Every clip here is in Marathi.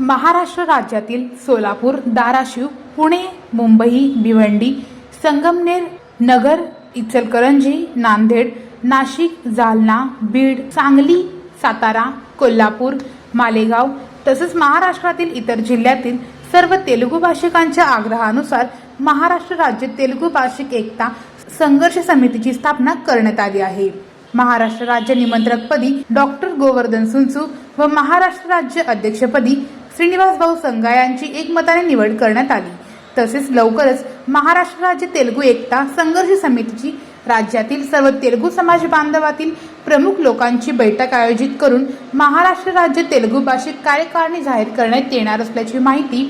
महाराष्ट्र राज्यातील सोलापूर धाराशिव पुणे मुंबई भिवंडी संगमनेर नगर इचलकरंजी नांदेड नाशिक जालना बीड सांगली सातारा कोल्हापूर मालेगाव तसंच महाराष्ट्रातील इतर जिल्ह्यातील सर्व तेलुगू भाषिकांच्या आग्रहानुसार महाराष्ट्र राज्य तेलुगू भाषिक एकता संघर्ष समितीची स्थापना करण्यात आली आहे. महाराष्ट्र राज्य निमंत्रकपदी डॉक्टर गोवर्धन सुंचू व महाराष्ट्र राज्य अध्यक्षपदी श्रीनिवास भाऊ संघा यांची एकमताने निवड करण्यात आली. तसेच लवकरच महाराष्ट्र राज्य तेलुगू एकता संघर्ष समितीची राज्यातील सर्व तेलुगू समाज बांधवातील प्रमुख लोकांची बैठक आयोजित करून महाराष्ट्र राज्य तेलुगू भाषिक कार्यकारिणी जाहीर करण्यात येणार असल्याची माहिती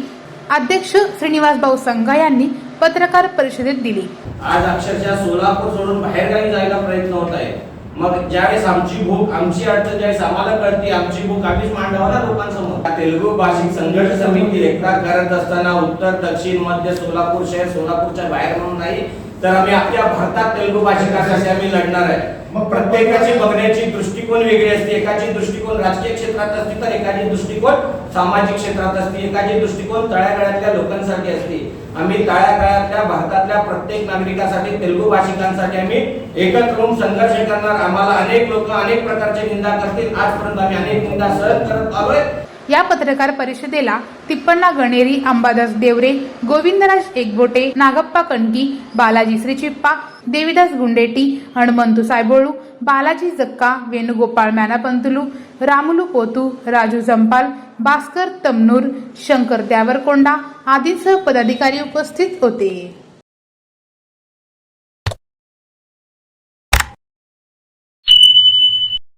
अध्यक्ष श्रीनिवास भाऊ संघा यांनी पत्रकार परिषदेत दिली. आज अक्षरशः सोलापूर सोडून बाहेरगावी जायला प्रयत्न होत आहे. मग ज्यावेळेस आमची भूक आमची अडचण ज्यावेळेस आम्हाला कळते आमची भूक आम्हीच मांडावा ना लोकांसमोर? तेलुगू भाषिक संघर्ष समिती एकता करत असताना उत्तर दक्षिण मध्य सोलापूर शहर सोलापूरच्या बाहेर म्हणून नाही तर आम्ही आपल्या भारतात तेलुगू भाषिकासाठी आम्ही लढणार आहे. मग प्रत्येकाची बघण्याची दृष्टिकोन वेगळी असते. एकाची दृष्टिकोन राजकीय क्षेत्रात असते तर एकाची दृष्टिकोन सामाजिक क्षेत्रात असते. एकाची दृष्टिकोन तळागाळातल्या लोकांसाठी असते. आम्ही तळागाळातल्या भारतातल्या प्रत्येक नागरिकासाठी तेलुगू भाषिकांसाठी आम्ही एकत्र होऊन संघर्ष करणार. आम्हाला अनेक लोक अनेक प्रकारचे निंदा करतील. आजपर्यंत आम्ही अनेक निंदा सहन करत आलोय. या पत्रकार परिषदेला तिप्पण्णा गणेरी अंबादास देवरे गोविंदराज एकबोटे नागप्पा कणकी बालाजी श्रीचिप्पा देविदास गुंडेटी हणमंतू सायबोळू बालाजी जक्का वेणुगोपाळ मॅनापंतुलू रामुलू पोतू राजू जंपाल भास्कर तमनूर शंकर त्यावरकोंडा आदींसह पदाधिकारी उपस्थित होते.